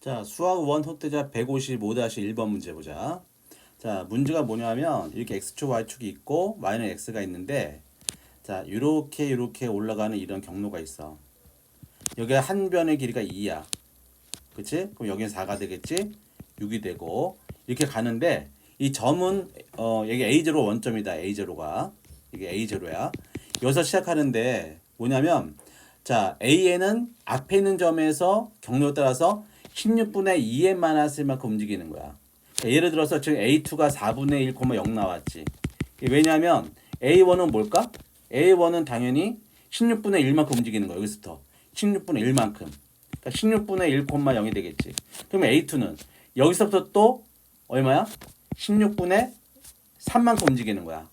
자, 수학 원 토대자 155-1번 문제 보자. 자, 문제가 뭐냐면 이렇게 x축, y축이 있고 y는 x가 있는데 자, 이렇게 이렇게 올라가는 이런 경로가 있어. 여기 한 변의 길이가 2야. 그치? 그럼 여기는 4가 되겠지? 6이 되고 이렇게 가는데 이 점은 어, 여기 A0 원점이다. A0가. 이게 A0야. 여기서 시작하는데 뭐냐면 자, A에는 앞에 있는 점에서 경로에 따라서 16분의 2에 마이너스 만큼 움직이는 거야. 그러니까 예를 들어서 지금 A2가 4분의 1,0 나왔지. 왜냐하면 A1은 뭘까? A1은 당연히 16분의 1만큼 움직이는 거야. 여기서부터 16분의 1만큼. 그러니까 16분의 1,0이 되겠지. 그러면 A2는 여기서부터 또 얼마야? 16분의 3만큼 움직이는 거야.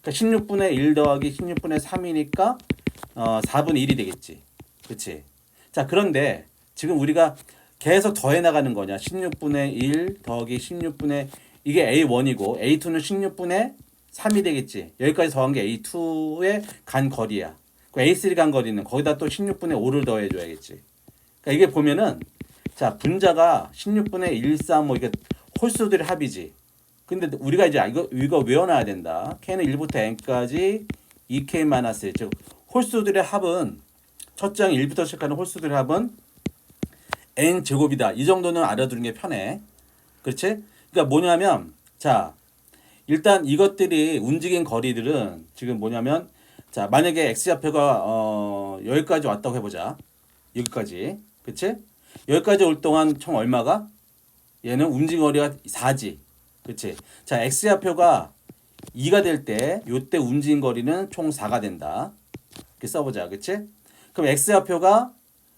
그러니까 16분의 1 더하기 16분의 3이니까 어, 4분의 1이 되겠지. 그치? 자, 그런데 지금 우리가 계속 더해 나가는 거냐. 16분의 1 더하기 16분의 이게 A1이고 A2는 16분의 3이 되겠지. 여기까지 더한 게 A2의 간 거리야. 그 A3 간 거리는 거기다 또 16분의 5를 더해 줘야겠지. 그러니까 이게 보면은 자, 분자가 16분의 1, 3, 뭐 이게 홀수들의 합이지. 근데 우리가 이제 이거 이거 외워놔야 된다. k는 1부터 n까지 2k 마이너스 1. 즉 홀수들의 합은 첫 장 1부터 시작하는 홀수들의 합은 n 제곱이다. 이 정도는 알아두는 게 편해. 그렇지? 그러니까 뭐냐면 자 일단 이것들이 움직인 거리들은 지금 뭐냐면 자 만약에 x 좌표가 어 여기까지 왔다고 해보자. 여기까지. 그렇지? 여기까지 올 동안 총 얼마가? 얘는 움직인 거리가 4지. 그렇지? 자 x 좌표가 2가 될 때 요때 움직인 거리는 총 4가 된다. 이렇게 써보자. 그렇지? 그럼 x 좌표가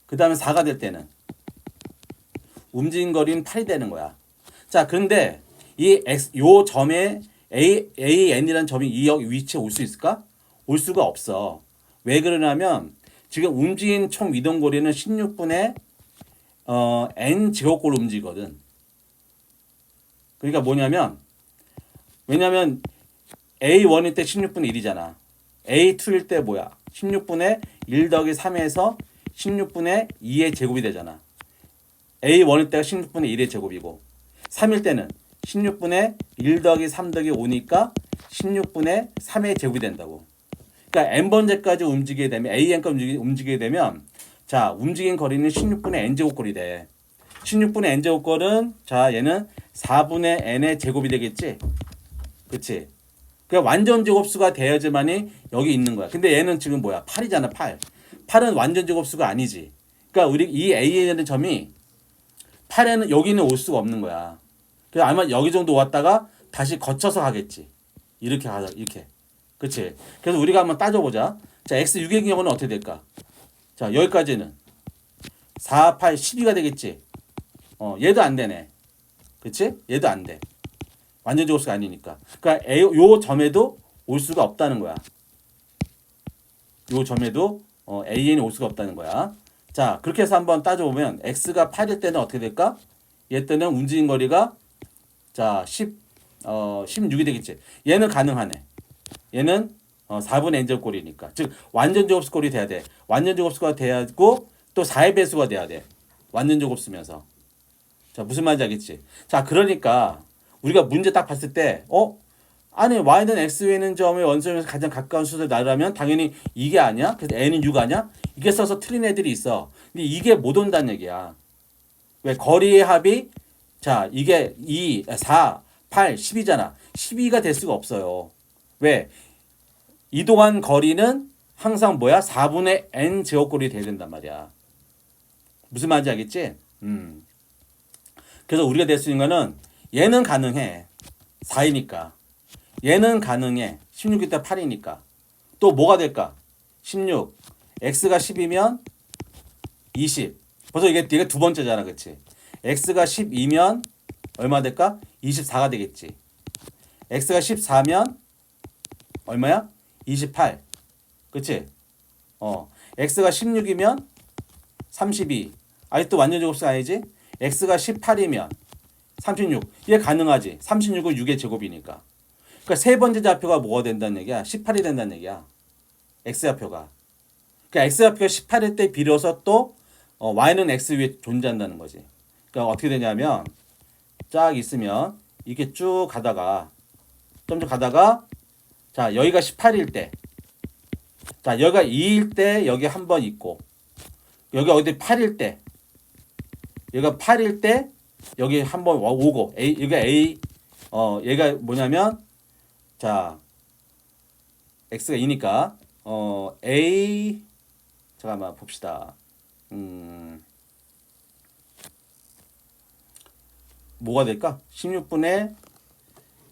그 다음에 4가 될 때는 움직인 거리는 8이 되는 거야. 자, 그런데 이 x 요 점에 a a n이라는 점이 이역 위치에 올 수 있을까? 올 수가 없어. 왜 그러냐면 지금 움직인 총 이동 거리는 16분의 어 n 제곱꼴 움직이거든. 그러니까 뭐냐면 왜냐면 a1일 때 16분의 1이잖아. a2일 때 뭐야? 16분의 1 더하기 3에서 16분의 2의 제곱이 되잖아. A1일 때가 16분의 1의 제곱이고 3일 때는 16분의 1 더하기 3 더하기 5니까 16분의 3의 제곱이 된다고. 그러니까 n번째까지 움직이게 되면 an까지 움직이, 움직이게 되면 자 움직인 거리는 16분의 n 제곱꼴이 돼. 16분의 n 제곱꼴은 자 얘는 4분의 n의 제곱이 되겠지. 그치? 그 완전 제곱수가 돼야지만이 여기 있는 거야. 근데 얘는 지금 뭐야? 8이잖아, 8. 8은 완전 제곱수가 아니지. 그러니까 우리 이 A라는 점이 8에는 여기는 올 수가 없는 거야. 그래서 아마 여기 정도 왔다가 다시 거쳐서 가겠지. 이렇게 가자, 이렇게. 그치? 그래서 우리가 한번 따져보자. 자, x 6의 경우는 어떻게 될까? 자, 여기까지는 4, 8, 12가 되겠지. 어, 얘도 안 되네. 그치? 얘도 안 돼. 완전 제곱수가 아니니까. 그러니까 A, 요 점에도 올 수가 없다는 거야. 요 점에도 어, AN이 올 수가 없다는 거야. 자, 그렇게 해서 한번 따져보면 x가 8일 때는 어떻게 될까? 얘 때는 움직인 거리가 자, 10, 어, 16이 되겠지. 얘는 가능하네. 얘는 어, 4분의 n 제곱꼴이니까. 즉, 완전 제곱수꼴이 돼야 돼. 완전 제곱수가 돼야 되고 또 4의 배수가 돼야 돼. 완전 제곱수면서. 자, 무슨 말인지 알겠지? 자, 그러니까 우리가 문제 딱 봤을 때, 어? 아니, y는 x 에 있는 점의 원점에서 가장 가까운 수를 나라면 당연히 이게 아니야? 그래서 n은 6 아니야? 이게 써서 틀린 애들이 있어. 근데 이게 못 온다는 얘기야. 왜? 거리의 합이, 자, 이게 2, 4, 8, 10이잖아. 12가 될 수가 없어요. 왜? 이동한 거리는 항상 뭐야? 4분의 n 제곱꼴이 돼야 된단 말이야. 무슨 말인지 알겠지? 음. 그래서 우리가 될 수 있는 거는 얘는 가능해. 4이니까. 얘는 가능해. 16일 때 8이니까. 또 뭐가 될까? 16. x가 10이면 20. 벌써 이게 이게 두 번째잖아. 그치 x가 12면 얼마 될까? 24가 되겠지. x가 14면 얼마야? 28. 그치 어. x가 16이면 32. 아직도 완전 제곱수 아니지? x가 18이면 36. 이게 가능하지. 36은 6의 제곱이니까. 그러니까 세 번째 좌표가 뭐가 된다는 얘기야? 18이 된다는 얘기야. x 좌표가. 그러니까 x 좌표가 18일 때 비로소 또 어, y는 x 위에 존재한다는 거지. 그러니까 어떻게 되냐면 쫙 있으면 이렇게 쭉 가다가 좀더 가다가 자 여기가 18일 때, 자 여기가 2일 때 여기 한 번 있고 여기 어디 8일 때, 여기가 8일 때 여기 한 번 오고 A 여기가 A 어 얘가 뭐냐면 자 x가 2니까 어 A 잠깐만 봅시다. 음 뭐가 될까? 16분의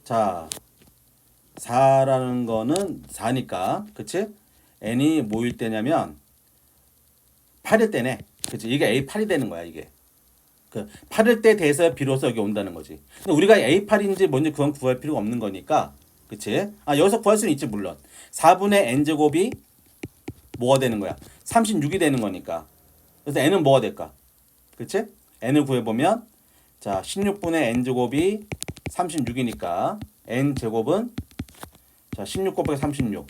자 4라는 거는 4니까 그치? n이 뭐일 때냐면 8일 때네 그치? 이게 A8이 되는 거야 이게 그 8일 때 돼서 비로소 여기 온다는 거지 근데 우리가 A8인지 뭔지 그건 구할 필요가 없는 거니까 그치? 아 여기서 구할 수는 있지 물론 4분의 n제곱이 뭐가 되는 거야? 36이 되는 거니까 그래서 n은 뭐가 될까? 그치? n을 구해보면 자 16분의 n제곱이 36이니까 n제곱은 자, 16 곱하기 36.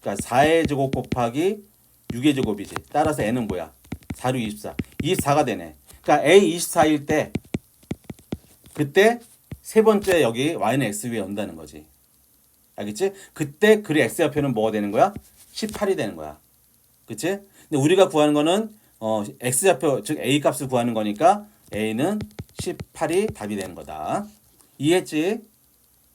그러니까 4의 제곱 곱하기 6의 제곱이지. 따라서 n은 뭐야? 4, 6, 24. 24가 되네. 그러니까 a 24일 때 그때 세 번째 여기 y는 x 위에 온다는 거지. 알겠지? 그때 그리 x 옆에는 뭐가 되는 거야? 18이 되는 거야. 그치? 근데 우리가 구하는 거는 어, x 좌표 즉 a 값을 구하는 거니까 a는 18이 답이 되는 거다. 이해했지?